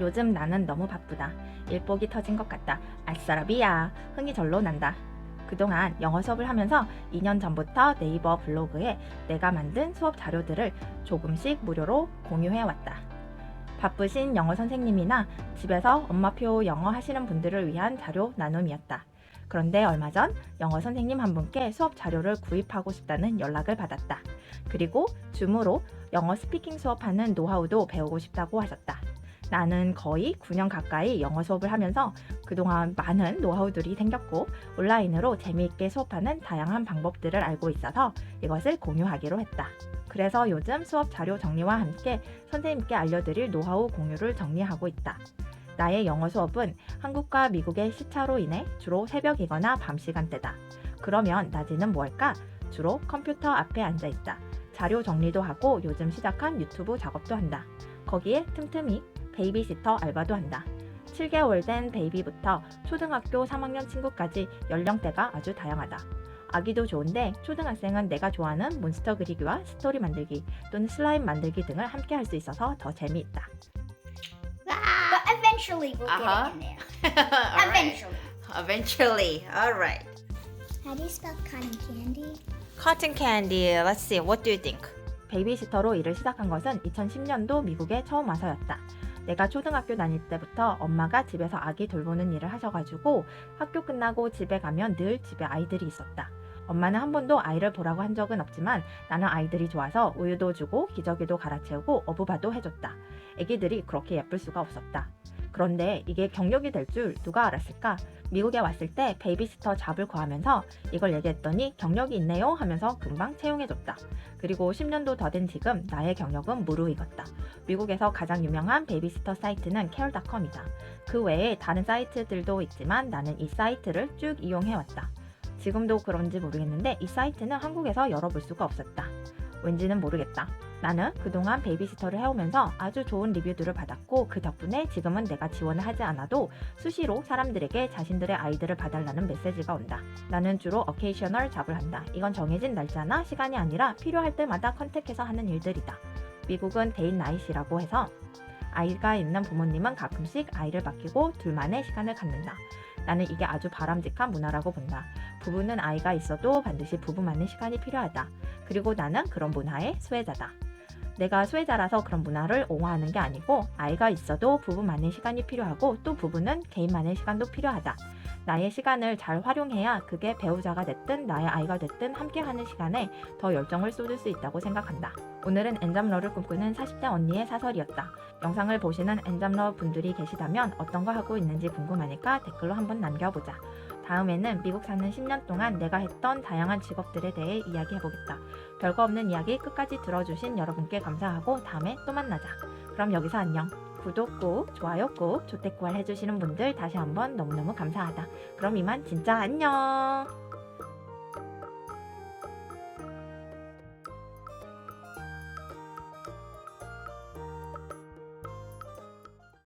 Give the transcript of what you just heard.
요즘 나는 너무 바쁘다. 일복이 터진 것 같다. 아싸라비야. 흥이 절로 난다. 그동안 영어 수업을 하면서 2년 전부터 네이버 블로그에 내가 만든 수업 자료들을 조금씩 무료로 공유해 왔다. 바쁘신 영어 선생님이나 집에서 엄마표 영어 하시는 분들을 위한 자료 나눔이었다. 그런데 얼마 전 영어 선생님 한 분께 수업 자료를 구입하고 싶다는 연락을 받았다. 그리고 줌으로 영어 스피킹 수업하는 노하우도 배우고 싶다고 하셨다. 나는 거의 9년 가까이 영어 수업을 하면서 그동안 많은 노하우들이 생겼고 온라인으로 재미있게 수업하는 다양한 방법들을 알고 있어서 이것을 공유하기로 했다. 그래서 요즘 수업 자료 정리와 함께 선생님께 알려드릴 노하우 공유를 정리하고 있다. 나의 영어 수업은 한국과 미국의 시차로 인해 주로 새벽이거나 밤 시간대다. 그러면 낮에는 뭐 할까? 주로 컴퓨터 앞에 앉아 있다. 자료 정리도 하고 요즘 시작한 유튜브 작업도 한다. 거기에 틈틈이 베이비시터 알바도 한다. 7개월 된 베이비부터 초등학교 3학년 친구까지 연령대가 아주 다양하다. 아기도 좋은데 초등학생은 내가 좋아하는 몬스터 그리기와 스토리 만들기 또는 슬라임 만들기 등을 함께 할 수 있어서 더 재미있다. But eventually we'll Uh-huh. get it in there. All right. Eventually. Eventually. All right. How do you spell cotton candy? Cotton candy. Let's see. What do you think? 베이비시터로 일을 시작한 것은 2010년도 미국에 처음 와서였다. 내가 초등학교 다닐 때부터 엄마가 집에서 아기 돌보는 일을 하셔가지고 학교 끝나고 집에 가면 늘 집에 아이들이 있었다. 엄마는 한 번도 아이를 보라고 한 적은 없지만 나는 아이들이 좋아서 우유도 주고 기저귀도 갈아채우고 어부바도 해줬다. 애기들이 그렇게 예쁠 수가 없었다. 그런데 이게 경력이 될 줄 누가 알았을까? 미국에 왔을 때 베이비시터 잡을 구하면서 이걸 얘기했더니 경력이 있네요 하면서 금방 채용해줬다. 그리고 10년도 더 된 지금 나의 경력은 무르익었다. 미국에서 가장 유명한 베이비시터 사이트는 care.com이다. 그 외에 다른 사이트들도 있지만 나는 이 사이트를 쭉 이용해왔다. 지금도 그런지 모르겠는데 이 사이트는 한국에서 열어볼 수가 없었다. 왠지는 모르겠다. 나는 그동안 베이비시터를 해오면서 아주 좋은 리뷰들을 받았고 그 덕분에 지금은 내가 지원을 하지 않아도 수시로 사람들에게 자신들의 아이들을 봐달라는 메시지가 온다. 나는 주로 어케이셔널 잡을 한다. 이건 정해진 날짜나 시간이 아니라 필요할 때마다 컨택해서 하는 일들이다. 미국은 데인 나이시라고 해서 아이가 있는 부모님은 가끔씩 아이를 맡기고 둘만의 시간을 갖는다. 나는 이게 아주 바람직한 문화라고 본다. 부부는 아이가 있어도 반드시 부부만의 시간이 필요하다. 그리고 나는 그런 문화의 수혜자다. 내가 수혜자라서 그런 문화를 옹호하는 게 아니고 아이가 있어도 부부만의 시간이 필요하고 또 부부는 개인만의 시간도 필요하다. 나의 시간을 잘 활용해야 그게 배우자가 됐든 나의 아이가 됐든 함께하는 시간에 더 열정을 쏟을 수 있다고 생각한다. 오늘은 엔잡러를 꿈꾸는 40대 언니의 사설이었다. 영상을 보시는 엔잡러 분들이 계시다면 어떤 거 하고 있는지 궁금하니까 댓글로 한번 남겨보자. 다음에는 미국 사는 10년 동안 내가 했던 다양한 직업들에 대해 이야기해보겠다. 별거 없는 이야기 끝까지 들어주신 여러분께 감사하고 다음에 또 만나자. 그럼 여기서 안녕. 구독 꾹, 좋아요 꾹, 조태꾸알 해주시는 분들 다시 한번 너무너무 감사하다. 그럼 이만 진짜 안녕!